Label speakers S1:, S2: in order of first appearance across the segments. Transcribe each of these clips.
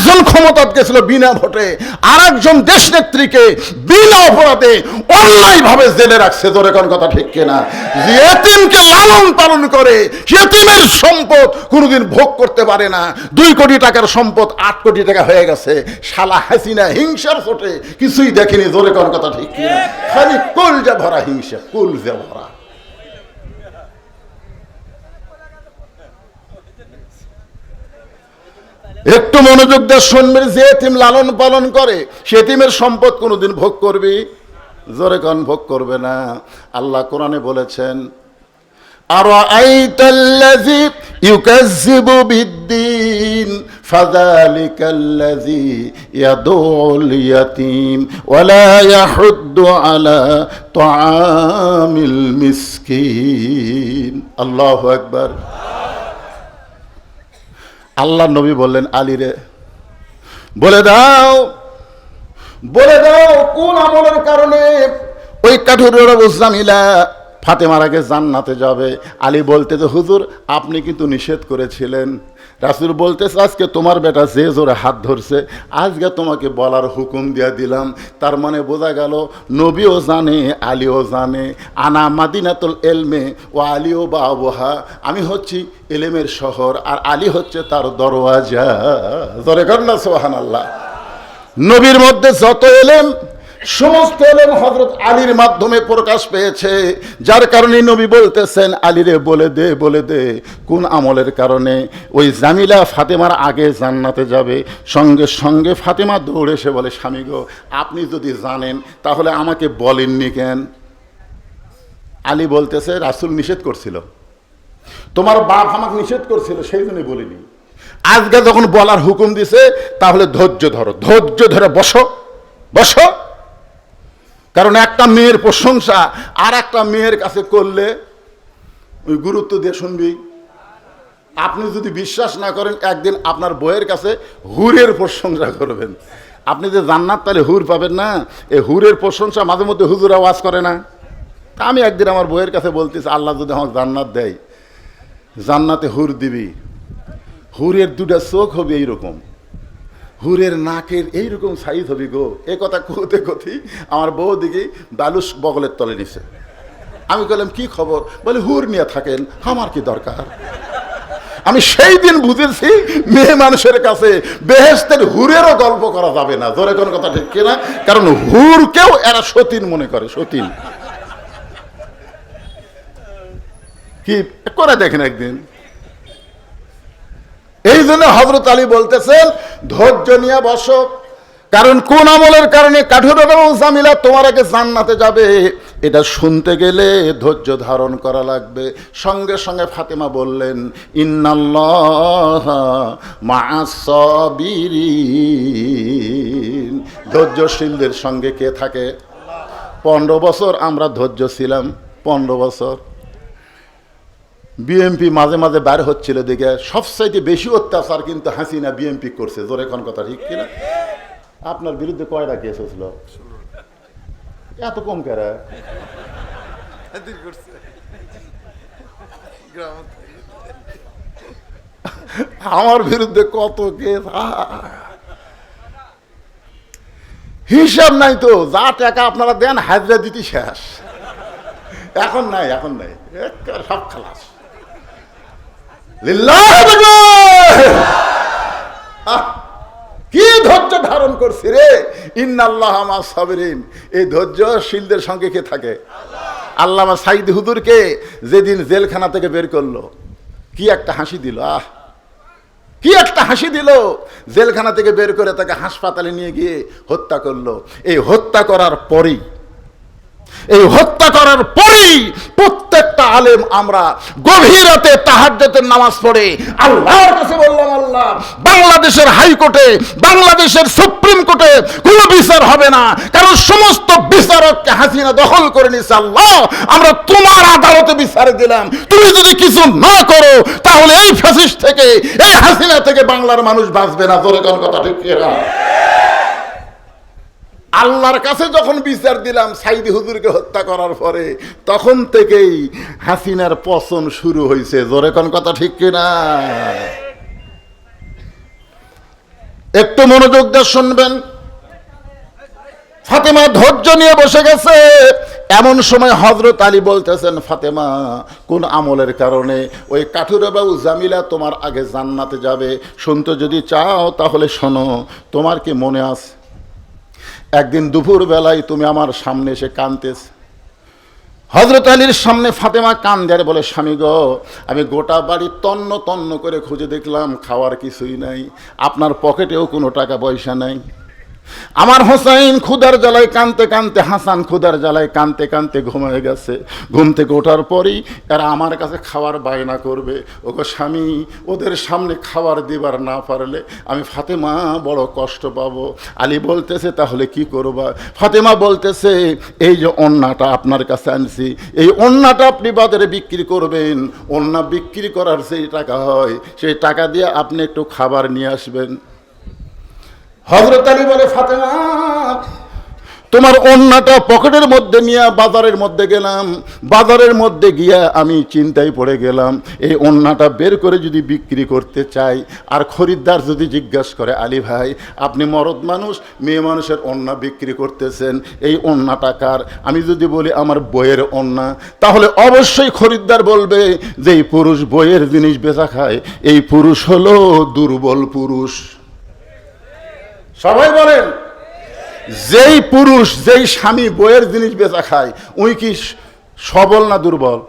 S1: একজন ক্ষমতা গেছিল বিনা ভোটে আর একজন দেশ নেত্রীকে বিনা অপরাধে অন্যায় ভাবে জেলে রাখছে তোর কোন কথা ঠিক কিনা? এতিমকে লালন পালন করে এতিমের সম্পদ কোনোদিন ভোগ করতে পারে না। দুই কোটি টাকার সম্পদ আট কোটি টাকা হয়ে গেছে। শালা হাসিনা হিংসার ছোটে কিছুই দেখেনি, জোরে কোন কথা ঠিক কিনা? খালি কুল যা ভরা হিংসা, কুল যা ভরা। একটু মনোযোগ দিয়ে শুনবেন, যে এতিম লালন পালন করে, সে এতিমের সম্পদ কোনোদিন ভোগ করবি? জোরে কন, ভোগ করবে না। আল্লাহ কোরআনে বলেছেন আর ইয়াদুল ইয়াতীম, ওয়ালা নবী বললেন আলীরে বলে দাও বলে দাও, কোন আমলের কারণে ওই কাঠুরের ইলা ফাতেমার আগে জান্নাতে যাবে? আলী বলতে তো হুজুর, আপনি কিন্তু নিষেধ করেছিলেন। রাসুল বলতেছে, আজকে তোমার বেটা যে জোরে হাত ধরছে, আজকে তোমাকে বলার হুকুম দিয়া দিলাম। তার মানে বোঝা গেল, নবীও জানে, আলীও জানে, আনা মাদিনাতুল এলমে ও আলীও বা আবহা আমি হচ্ছি এলেমের শহর, আর আলী হচ্ছে তার দরওয়াজা। জরে কর না সোহান আল্লাহ নবীর মধ্যে যত এলেম সমস্ত এলেম হজরত আলীর মাধ্যমে প্রকাশ পেয়েছে। যার কারণে নবী বলতেছেন, আলীরে বলে দে বলে দে। কোন আমলের কারণে? ওই জামিলা ফাতেমার আগে জান্নাতে যাবে। সঙ্গে সঙ্গে ফাতেমা দৌড়ে এসে বলে, স্বামী গো, আপনি যদি জানেন, তাহলে আমাকে বলেননি কেন? আলী বলতেছে, রাসুল নিষেধ করছিল। তোমার বাপ আমাকে নিষেধ করছিল, সেই জন্যই বলিনি। আজকে যখন বলার হুকুম দিছে, তাহলে ধৈর্য ধরো, ধৈর্য ধরে বসো বসো। কারণ একটা মেয়ের প্রশংসা আর একটা মেয়ের কাছে করলে ওই গুরুত্ব দিয়ে শুনবি। আপনি যদি বিশ্বাস না করেন, একদিন আপনার বইয়ের কাছে হুরের প্রশংসা করবেন। আপনি যে জান্নাত, তাহলে হুর পাবেন না। এ হুরের প্রশংসা মাঝে মধ্যে হুজুর আওয়াজ করে না। তা আমি একদিন আমার বইয়ের কাছে বলতেছি, আল্লাহ যদি আমাকে জান্নাত দেয়, জান্নাতে হুর দিবি। হুরের দুটা চোখ হবে এইরকম। হুরের নাকের এইরকম সাইজ হবি গো। এ কথা কোতে কথি আমার বউ দিকে বালুস বগলের তলে নিছে। আমি বললাম কি খবর? বলে, হুর নিয়ে থাকেন, আমার কি দরকার? আমি সেই দিন বুঝেছি, মেয়ে মানুষের কাছে বেহেস্তের হুরেরও গল্প করা যাবে না। জোরে কোনো কথা ঠিক কিনা? কারণ হুরকেও এরা সতীন মনে করে, সতীন। কি? করে দেখেন একদিন এই জন্য হজরত আলী বলতেছেন, ধৈর্য নিয়ে বসো। কারণ কোন আমলের কারণে কাঠুর এবং জামিলা তোমার আগে জান্নাতে যাবে। এটা শুনতে গেলে ধৈর্য ধারণ করা লাগবে। সঙ্গে সঙ্গে ফাতেমা বললেন, ইন্নাল্লাহ ধৈর্যশীলদের সঙ্গে কে থাকে? পনেরো বছর আমরা ধৈর্য ছিলাম, পনেরো বছর। বিএমপি মাঝে মাঝে বার হচ্ছিল দেখে, সবচাইতে বেশি অত্যাচার কিন্তু হাসিনা বিএমপি করছে। জোরে কোন কথা ঠিক কিনা? আপনার বিরুদ্ধে কয়টা কেস হয়েছিল? এত কম কেরা? আমার বিরুদ্ধে কত কেস হিসাব নাই তো, যা টাকা আপনারা দেন হাজরা দিতে শেষ। এখন নাই এখন নাই। সব খালাস। কি ধৈর্য ধারণ করছি রে? ইন্নাল্লাহ আমার সাবরিন। এই ধৈর্যশীলদের সঙ্গে কে থাকে? আল্লাহ সাইদ হুদুরকে যেদিন জেলখানা থেকে বের করল, কি একটা হাসি দিল, আহ, কি একটা হাসি দিল। জেলখানা থেকে বের করে তাকে হাসপাতালে নিয়ে গিয়ে হত্যা করল। এই হত্যা করার পরেই এই হত্যা করার পরেই প্রত্যেকটা আলেম আমরা গভীর রাতে নামাজ পড়ে আল্লাহর কাছে বললাম, আল্লাহ, বাংলাদেশের হাইকোর্টে, বাংলাদেশের সুপ্রিম কোর্টে কোনো বিচার হবে না। কারণ সমস্ত বিচারককে হাসিনা দখল করে নিছে আল্লাহ, আমরা তোমার আদালতে বিচার দিলাম। তুমি যদি কিছু না করো, তাহলে এই ফ্যাসিস থেকে, এই হাসিনা থেকে বাংলার মানুষ বাঁচবে না। কোন কথা ঠিক কিনা? আল্লাহর কাছে যখন বিচার দিলাম, সাইদি হুজুরকে হত্যা করার পরে, তখন থেকেই হাসিনার পচন শুরু হয়েছে জোরে কোন কথা ঠিক কিনা? একটু মনোযোগ দিয়ে শুনবেন। ফাতেমা ধৈর্য নিয়ে বসে গেছে। এমন সময় হজরত আলী বলতেছেন, ফাতেমা, কোন আমলের কারণে ওই কাঠুরে বাবু জামিলা তোমার আগে জান্নাতে যাবে? শুনতে যদি চাও তাহলে শোনো, তোমার কি মনে আছে? একদিন দুপুর বেলায় তুমি আমার সামনে এসে কানতেছ হজরত আলীর সামনে ফাতেমা কান দেয় বলে, স্বামী গ, আমি গোটা বাড়ি তন্ন তন্ন করে খুঁজে দেখলাম, খাওয়ার কিছুই নাই, আপনার পকেটেও কোনো টাকা পয়সা নাই। আমার হোসাইন খুদার জ্বালায় কানতে কানতে, হাসান খুদার জ্বালায় কানতে কানতে ঘুমিয়ে গেছে। ঘুম থেকে ওঠার পরই এরা আমার কাছে খাওয়ার বায়না করবে। ওগো স্বামী, ওদের সামনে খাবার দিবার না পারলে আমি ফাতেমা বড় কষ্ট পাবো। আলী বলতেছে, তাহলে কি করবা? ফাতেমা বলতেছে, এই যে অন্যটা আপনার কাছে আনছি, এই অন্যটা আপনি বাজারে বিক্রি করবেন। অন্য বিক্রি করার সেই টাকা হয়, সেই টাকা দিয়ে আপনি একটু খাবার নিয়ে আসবেন। হজরত আলী বলে, ফাতেমা, তোমার অন্যটা পকেটের মধ্যে নিয়ে বাজারের মধ্যে গেলাম। বাজারের মধ্যে গিয়া আমি চিন্তায় পড়ে গেলাম। এই অন্যটা বের করে যদি বিক্রি করতে চাই, আর খরিদ্দার যদি জিজ্ঞাসা করে, আলী ভাই, আপনি মরদ মানুষ, মেয়ে মানুষের অন্য বিক্রি করতেছেন, এই অন্যটা কার? আমি যদি বলি, আমার বইয়ের অন্যা তাহলে অবশ্যই খরিদ্দার বলবে যে, এই পুরুষ বইয়ের জিনিস বেচা খায়। এই পুরুষ হলো দুর্বল পুরুষ। সবাই বলেন, যেই পুরুষ, যেই স্বামী বইয়ের জিনিস বেচা খায় উই কি সবল না দুর্বল?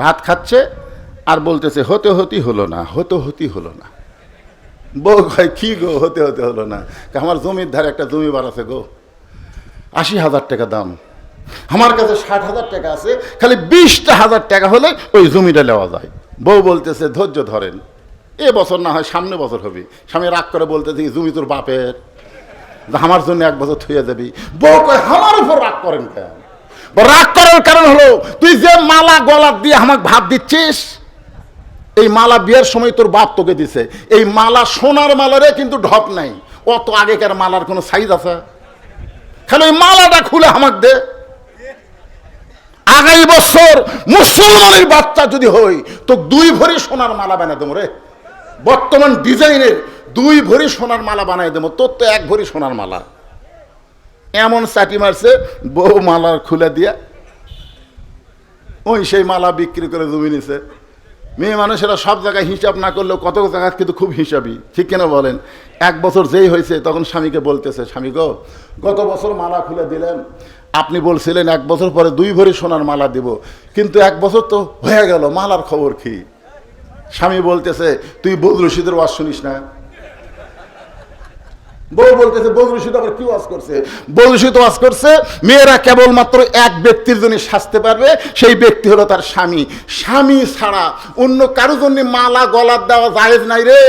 S1: ভাত খাচ্ছে আর বলতেছে, হতে হতি হলো না, হতে হতি হলো না। বউ কয়, কি গো, হতে হতে হলো না? আমার জমির ধারে একটা জমি বার আছে গো, আশি হাজার টাকা দাম। আমার কাছে ষাট হাজার টাকা আছে, খালি বিশটা হাজার টাকা হলে ওই জমিটা নেওয়া যায়। বউ বলতেছে, ধৈর্য ধরেন। এ বছর না হয় সামনে বছর হবে। স্বামী রাগ করে বলতে "এই জমি তোর বাপের। আমার জন্য এক বছর থুয়ে যাবি বউ কয়, আমার উপর রাগ করেন কেন? রাগ করার কারণ হলো, তুই যে মালা গলার দিয়ে আমাকে ভাত দিচ্ছিস, এই মালা বিয়ের সময় তোর বাপ তোকে দিছে। এই মালা সোনার মালারে কিন্তু ঢপ নাই। অত আগেকার মালার কোনো সাইজ আছে? খালি ওই মালাটা খুলে আমাকে দে। আগামী বছর মুসলমানের বাচ্চা যদি হই তো দুই ভরি সোনার মালা বানাই দেবো রে। বর্তমান ডিজাইনের দুই ভরি সোনার মালা বানাই দেবো। তোর তো এক ভরি সোনার মালা। এমন চাটি মারছে, বউ মালা খুলে দিয়া। ওই সেই মালা বিক্রি করে জমি নিছে। মেয়ে মানুষেরা সব জায়গায় হিসাব না করলেও কত জায়গায় কিন্তু খুব হিসাবই ঠিক কেন বলেন? এক বছর যেই হয়েছে, তখন স্বামীকে বলতেছে, স্বামী গো, গত বছর মালা খুলে দিলেন। আপনি বলছিলেন এক বছর পরে দুই ভরি সোনার মালা দিব। কিন্তু এক বছর তো হয়ে গেল, মালার খবর কি? স্বামী বলতেছে, তুই বদরু রশিদের ওয়াজ শুনিস না? বউ বলতেছে বদরু রশিদ আবার কি ওয়াজ করছে? বদরু রশিদ ওয়াজ করছে, মেয়েরা কেবলমাত্র এক ব্যক্তির জন্য সাজতে পারবে, সেই ব্যক্তি হলো তার স্বামী। স্বামী ছাড়া অন্য কারও জন্য মালা গলার দেওয়া জায়েজ নাই রে।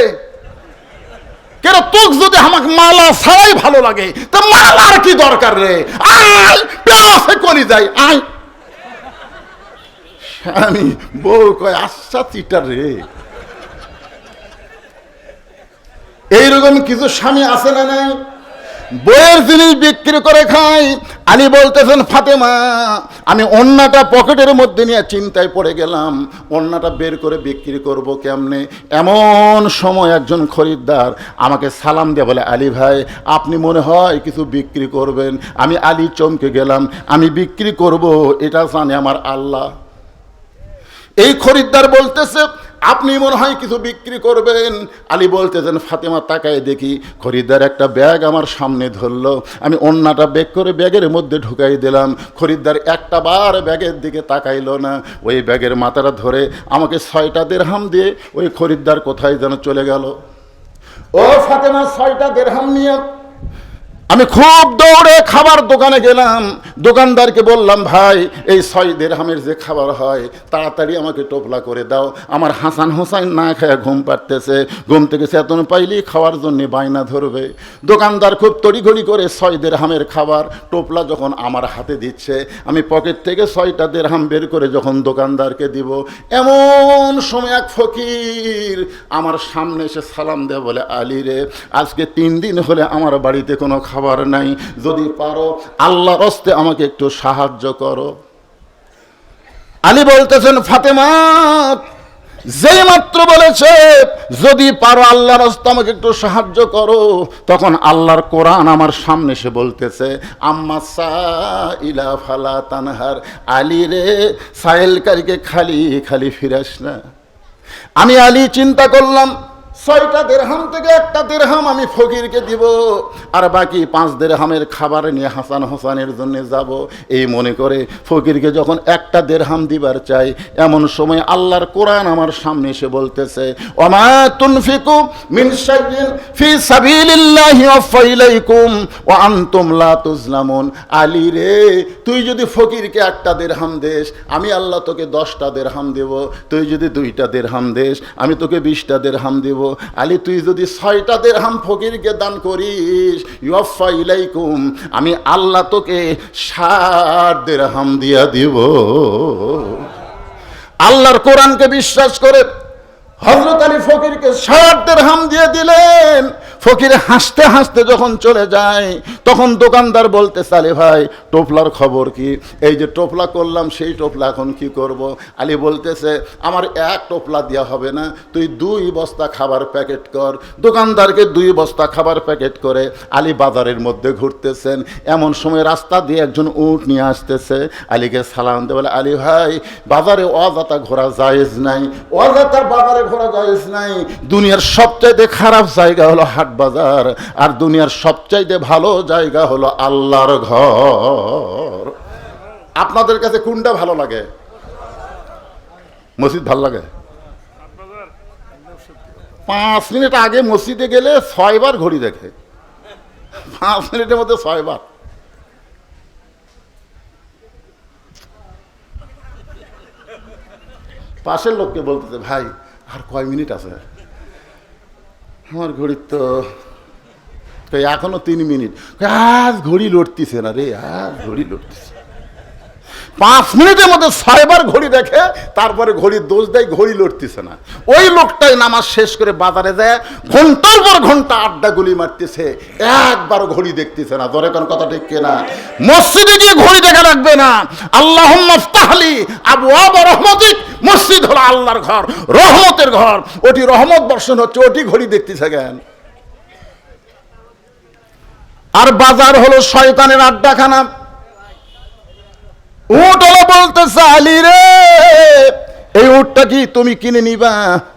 S1: কেন তোক যদি আমাকে মালা ছাড়াই ভালো লাগে, তো মালার কি দরকার রে? আয় পেয়াসে কলি যাই, আয়। স্বামী, বউ কয় আচ্ছা চিটার রে। এইরকম কিছু স্বামী আছে না নাই? বইয়ের জিনিস বিক্রি করে খাই। আলী বলতেছেন, ফাতেমা, আমি অন্যটা পকেটের মধ্যে নিয়ে চিন্তায় পড়ে গেলাম। অন্যটা বের করে বিক্রি করব কেমনে? এমন সময় একজন খরিদ্দার আমাকে সালাম দিয়ে বলে, আলী ভাই, আপনি মনে হয় কিছু বিক্রি করবেন? আমি আলী চমকে গেলাম, আমি বিক্রি করব, এটা জানে আমার আল্লাহ। এই খরিদ্দার বলতেছে, আপনি মনে হয় কিছু বিক্রি করবেন? আলী বলতেছেন, ফাতেমা, তাকায় দেখি খরিদ্দার একটা ব্যাগ আমার সামনে ধরলো। আমি অন্যটা ব্যাগ করে ব্যাগের মধ্যে ঢুকাই দিলাম। খরিদ্দার একটা বার ব্যাগের দিকে তাকাইলো না। ওই ব্যাগের মাথাটা ধরে আমাকে ছয়টা দেড়হাম দিয়ে ওই খরিদ্দার কোথায় যেন চলে গেল। ও ফাতেমা, ছয়টা দেড়হাম নিয়ে আমি খুব দৌড়ে খাবার দোকানে গেলাম। দোকানদারকে বললাম, ভাই, এই ছয় দেড়হামের যে খাবার হয়, তাড়াতাড়ি আমাকে টোপলা করে দাও। আমার হাসান হোসাইন না খেয়ে ঘুম পাড়তেছে। ঘুম থেকে চেতন পাইলি খাওয়ার জন্য বায়না ধরবে। দোকানদার খুব তড়িঘড়ি করে ছয় দেড়হামের খাবার, টোপলা যখন আমার হাতে দিচ্ছে, আমি পকেট থেকে ছয়টা দেড়হাম বের করে যখন দোকানদারকে দিব, এমন সময় এক ফকির আমার সামনে এসে সালাম দেয় বলে, আলী রে, আজকে তিন দিন হলে আমার বাড়িতে কোনো খাবার নাই। যদি পারো আল্লাহ রস্তে আমাকে একটু সাহায্য করো। আলী বলতেছেন, ফাতেমা, যেই মাত্র বলেছে, যদি পারো আল্লাহর রাস্তা আমাকে একটু সাহায্য করো। তখন আল্লাহর কোরআন আমার সামনে এসে বলতেছে, আম্মা ইলা ফালা তানহার, আলী রে সাহেলকারীকে খালি খালি ফিরাস না। আমি আলী চিন্তা করলাম ছয়টা দেড়হাম থেকে একটা দেড়হাম আমি ফকিরকে দিব, আর বাকি পাঁচ দেড়হামের খাবার নিয়ে হাসান হোসানের জন্য যাব। এই মনে করে ফকিরকে যখন একটা দেড়হাম দিবার চাই, এমন সময় আল্লাহর কোরআন আমার সামনে এসে বলতেছে, ওমা তুনফিকু মিন শাইইন ফি সাবিলিল্লাহি ওয়াফাইলাইকুম ওয়া আনতুম লা তুজলামুন। আলী রে, তুই যদি ফকিরকে একটা দেড়হাম দেস, আমি আল্লাহ তোকে দশটা দেড়হাম দেব। তুই যদি দুইটা দেড়হাম দেস, আমি তোকে বিশটা দেড়হাম দেব। আলী, তুই যদি ছয়টা দেড়হাম ফকিরকে দান করিস ইউফা ইলাইকুম, আমি আল্লাহ তোকে ষাট দেড়হাম দিয়া দিব। আল্লাহর কোরআনকে বিশ্বাস করে হজরত আলী ফকিরকে ষাট দেড়হাম দিয়ে দিলেন। ফকির হাসতে হাসতে যখন চলে যায়, তখন দোকানদার বলতে, সালে ভাই, টোপলার খবর কি? এই যে টোপলা করলাম, সেই টোপলা এখন কি করব? আলী বলতেছে, আমার এক টোপলা দেওয়া হবে না, তুই দুই বস্তা খাবার প্যাকেট কর। দোকানদারকে দুই বস্তা খাবার প্যাকেট করে আলী বাজারের মধ্যে ঘুরতেছেন। এমন সময় রাস্তা দিয়ে একজন উট নিয়ে আসতেছে। আলীকে সালাম দিয়ে বলে আলী ভাই, বাজারে অজাতা ঘোরা জায়েজ নাই। অজাতা বাজারে ঘোরা জায়েজ নাই, দুনিয়ার সবচাইতে খারাপ জায়গা হলো হাট বাজার, আর দুনিয়ার সবচাইতে ভালো জায়গা হলো আল্লাহর ঘর। আপনাদের কাছে কোনটা ভালো লাগে? মসজিদ ভালো লাগে? পাঁচ মিনিট আগে মসজিদে গেলে ছয়বার ঘড়ি দেখে। পাঁচ মিনিটের মধ্যে ছয়বার। পাশের লোককে বলতেছে, ভাই আর কয় মিনিট আছে? আমার ঘড়ির তো এখনও তিন মিনিট। আজ ঘড়ি লড়তিছে না রে, আজ ঘড়ি লড়তিছে। পাঁচ মিনিটের মধ্যে ছয়বার ঘড়ি দেখে, তারপরে ঘড়ির দোষ দেয়, ঘড়ি লড়তেছে না। ওই লোকটাই নামাজ শেষ করে বাজারে যায়, ঘণ্টার পর ঘণ্টা আড্ডা গুলি মারতেছে, একবারও ঘড়ি দেখতেছে না। ধরে কোন কথা ঠিক না মসজিদে গিয়ে ঘড়ি দেখা রাখবে না। আল্লাহ মফতাহলি আবু আবা রহমতিক। মসজিদ হলো আল্লাহর ঘর, রহমতের ঘর। ওটি রহমত বর্ষণ হচ্ছে, ওটি ঘড়ি দেখতেছে কেন? আর বাজার হলো শয়তানের আড্ডাখানা। উঠল বলতেছে, আলী রে! এই উটটা কি তুমি কিনে নিবা?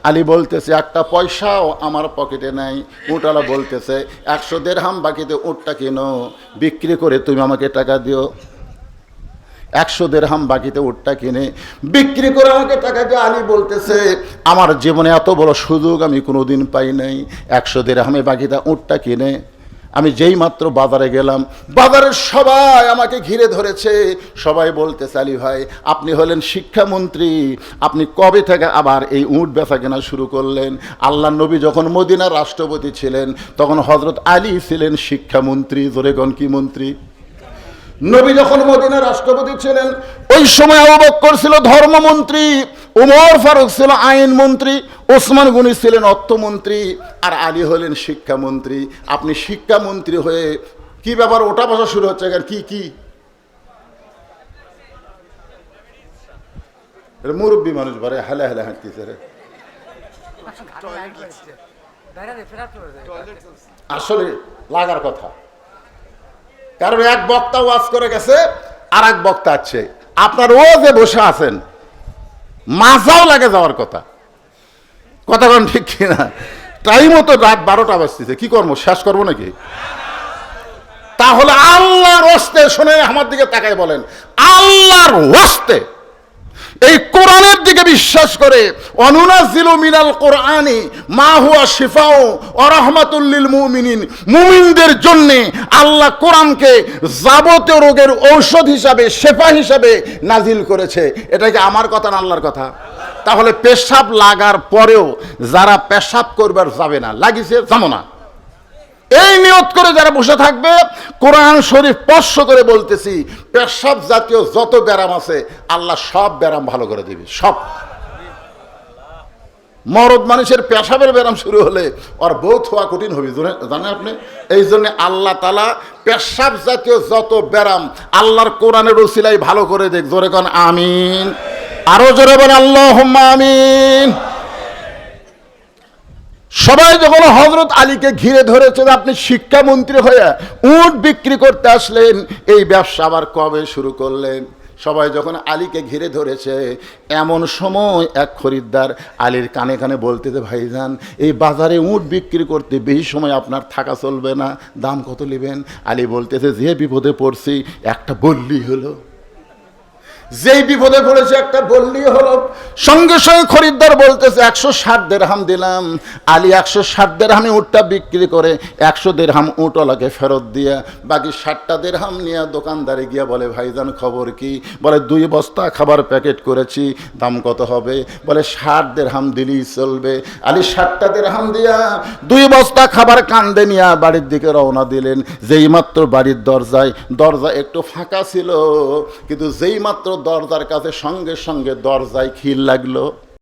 S1: আলী বলতেছে, একটা পয়সাও আমার পকেটে নাই। উটালা বলতেছে, একশো দেড়হাম বাকিতে উটটা কিনো। বিক্রি করে তুমি আমাকে টাকা দিও। একশো দেড়হাম বাকিতে উটটা কিনে। বিক্রি করে আমাকে টাকা দিয়ে আলী বলতেছে, আমার জীবনে এত বড় সুযোগ আমি কোনোদিন পাই নাই। একশো দেড়হামে বাকিটা উটটা কিনে। আমি যেই মাত্র বাজারে গেলাম, বাজারের সবাই আমাকে ঘিরে ধরেছে। সবাই বলতে চালি ভাই, আপনি হলেন শিক্ষামন্ত্রী। আপনি কবে থেকে আবার এই উঁট বেচা কেনা শুরু করলেন? আল্লাহ নবী যখন মদিনার রাষ্ট্রপতি ছিলেন, তখন হজরত আলী ছিলেন শিক্ষামন্ত্রী। জোরেগণ কি মন্ত্রী? নবী যখন মদিনার রাষ্ট্রপতি ছিলেন ওই সময় আবু বক্কর ছিল ধর্মমন্ত্রী উমর ফারুক ছিল আইন মন্ত্রী ওসমান গনি ছিলেন অর্থমন্ত্রী আর আলী হলেন শিক্ষামন্ত্রী। আপনি শিক্ষামন্ত্রী হয়ে কি ব্যাপার ওটা বসা শুরু হচ্ছে এখন কি কি? মুরব্বী মানুষ বারে হেলে হেলে হাঁটতেছে রে। আসলে লাগার কথা। কারণ এক বক্তা ওয়াজ করে গেছে আর এক বক্তা আছে। আপনার ও যে বসে আছেন। মাজাও লাগে যাওয়ার কথা। কথা কোন ঠিক কিনা? টাইমও তো রাত বারোটা বাজতেছে, কি করব, শেষ করব নাকি? তাহলে আল্লাহর ওস্তে শুনে আমার দিকে তাকাই বলেন। আল্লাহর ওস্তে এই কোরআনের দিকে বিশ্বাস করে, অনুনাজিলু মিনাল কোরআনি, মা হুয়া শিফাও ও রহমাতুল্লিল মুমিনিন। মুমিনদের জন্য আল্লাহ কোরআনকে যাবতীয় রোগের ঔষধ হিসাবে, শেফা হিসাবে নাজিল করেছে। এটা কি আমার কথা না আল্লাহর কথা? তাহলে পেশাব লাগার পরেও যারা পেশাব করবার যাবে না। লাগিছে যাব না? এই নিয়ত করে যারা বসে থাকবে, কোরআন শরীফ স্পর্শ করে বলতেছি, পেশাব জাতীয় যত ব্যারাম আছে, আল্লাহ সব ব্যারাম ভালো করে দিবে, সব। মরদ মানুষের পেশাবের ব্যারাম শুরু হলে ওর বৌথ হওয়া কঠিন হবে জানেন আপনি? এই জন্য আল্লাহ তালা পেশাব জাতীয় যত ব্যারাম আল্লাহর কোরআনের উসিলাই ভালো করে দেখ, জোরে কন, আমিন। আরও জোরে বলে আল্লাহ আমিন। সবাই যখন হজরত আলীকে ঘিরে ধরেছে আপনি শিক্ষামন্ত্রী হয়ে উট বিক্রি করতে আসলেন, এই ব্যবসা আবার কবে শুরু করলেন? সবাই যখন আলীকে ঘিরে ধরেছে, এমন সময় এক খরিদ্দার আলীর কানে কানে বলতেছে, ভাইজান, এই বাজারে উট বিক্রি করতে বেশি সময় আপনার থাকা চলবে না, দাম কত নেবেন? আলী বলতেছে, যে বিপদে পড়ছি, একটা বললি হলো। যেই বিপদে পড়েছে একটা বললি হলো। সঙ্গে সঙ্গে খরিদ্দার বলতেছে, একশো ষাট দেড়হাম দিলাম। আলী একশো ষাট দেড়হামে উটটা বিক্রি করে একশো দেড়হাম উটওয়ালাকে ফেরত দিয়ে, বাকি ষাটটা দেড়হাম নিয়ে দোকানদারে গিয়ে বলে, ভাইজান, খবর কি? বলে, দুই বস্তা খাবার প্যাকেট করেছি, দাম কত হবে? বলে, ষাট দেড়হাম দিলেই চলবে। আলী, ষাটটা দেড়হাম দিয়া? দুই বস্তা খাবার কান্দে নিয়ে বাড়ির দিকে রওনা দিলেন। যেই মাত্র বাড়ির দরজায়, দরজা একটু ফাঁকা ছিল, কিন্তু যেই মাত্র দরজার কাছে সঙ্গে সঙ্গে দরজায় খিল লাগল।